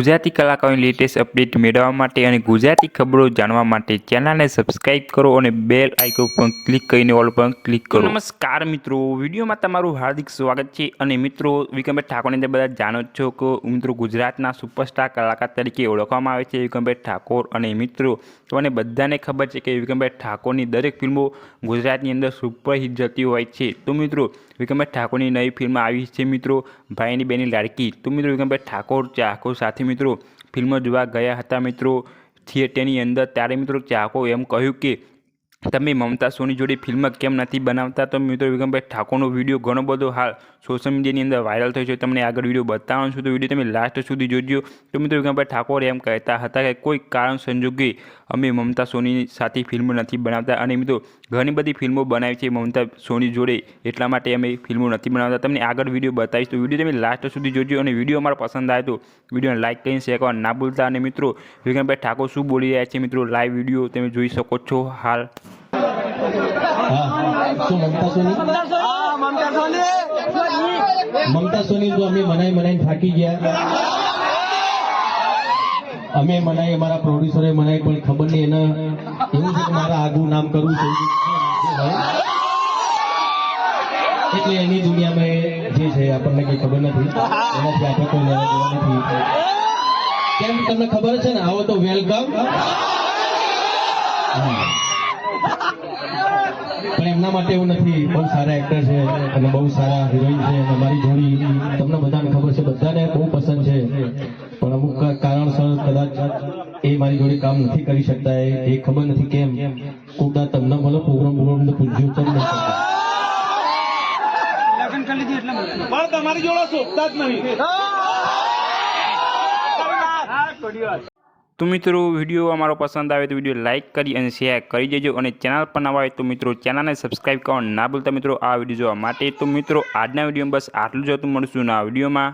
ગુજરાતી કલાકારોની latest update મેળવવા માટે અને ગુજરાતી ખબરો જાણવા માટે ચેનલને સબસ્ક્રાઇબ કરો અને બેલ આઇકોન પર ક્લિક કરીને ઓલ પર ક્લિક કરો. નમસ્કાર મિત્રો, વિડીયોમાં તમારું હાર્દિક સ્વાગત છે અને મિત્રો, વિક્રમભાઈ ઠાકોરની અંદર બધા જાણો છો કે મિત્રો ગુજરાતના સુપરસ્ટાર કલાકાર તરીકે ઓળખવામાં આવે છે વિક્રમભાઈ ઠાકોર અને મિત્રો, તમને બધાને ખબર છે કે વિક્રમભાઈ ઠાકોરની દરેક ફિલ્મો ગુજરાતની અંદર સુપરહિટ જતી હોય છે. તો મિત્રો, વિક્રમભાઈ ઠાકોરની નવી ફિલ્મ આવી છે મિત્રો, ભાઈની બેની લાડકી. તો મિત્રો વિક્રમભાઈ ઠાકોર ચાકો સાથે મિત્રો ફિલ્મ જોવા ગયા હતા મિત્રો થિયેટરની અંદર. ત્યારે મિત્રો ચાહકો એમ કહ્યું કે તમે મમતા સોની જોડે ફિલ્મ કેમ નથી બનાવતા? તો મિત્રો વિક્રમભાઈ ઠાકોરનો વીડિયો ઘણો બધો હાલ સોશિયલ મીડિયાની અંદર વાયરલ થયો છે. તમને આગળ વીડિયો બતાવવાનું છું. તો વીડિયો તમે લાસ્ટ સુધી જોજો. તો મિત્રો વિક્રમભાઈ ઠાકોર એમ કહેતા હતા કે કોઈ કારણ સંજોગે અમે મમતા સોની સાથે ફિલ્મ નથી બનાવતા. અને મિત્રો ઘણી બધી ફિલ્મો બનાવી છે મમતા સોની જોડે. એટલા માટે અમે ફિલ્મો નથી બનાવતા. તમને આગળ વીડિયો બતાવીશ. તો વીડિયો તમે લાસ્ટ સુધી જોજો. અને વીડિયો અમારો પસંદ આવે તો વિડીયોને લાઇક કરીને શેર કરવા ના ભૂલતા. અને મિત્રો વિક્રમભાઈ ઠાકોર શું બોલી રહ્યા છે? મિત્રો લાઈવ વીડિયો તમે જોઈ શકો છો હાલ. હા શું મમતા સોની? મમતા સોની. તો અમે મનાઈ મનાઈ થાકી ગયા. અમે મનાઈ અમારા પ્રોડ્યુસરે મનાઈ પણ ખબર નહીં એને એવું છે કે મારા આગું નામ કરવું છે. એટલે એની દુનિયામાં જે છે આપણને કઈ ખબર નથી. એનાથી આપણે કોઈ લેવા નથી. કેમ તમને ખબર છે ને આવો તો વેલકમ એમના માટે એવું નથી. બહુ સારા એક્ટર છે અને બહુ સારા હિરોઈન છે અને મારી જોડી તમને બધાને ખબર છે બધાને બહુ પસંદ છે. પણ અમુક કારણસર કદાચ એ મારી જોડે કામ નથી કરી શકતા એ ખબર નથી કેમ. કોકદા તમને મળો પ્રોગ્રામ પ્રોગ્રામ તો પૂછ્યું. પણ તમારી જોડે શોધતા જ નહીં. તો મિત્રો, વીડિયો અમારો પસંદ આવે તો વીડિયો લાઇક કરી અને શેર કરી દેજો અને ચેનલ પર નવા હોય તો મિત્રો, ચેનલને સબસ્ક્રાઇબ કરવા ના ભૂલતા મિત્રો, આ વીડિયો જોવા માટે તો મિત્રો, આજના વિડીયોમાં બસ આટલું જ હતું. મળશું આ વિડીયોમાં.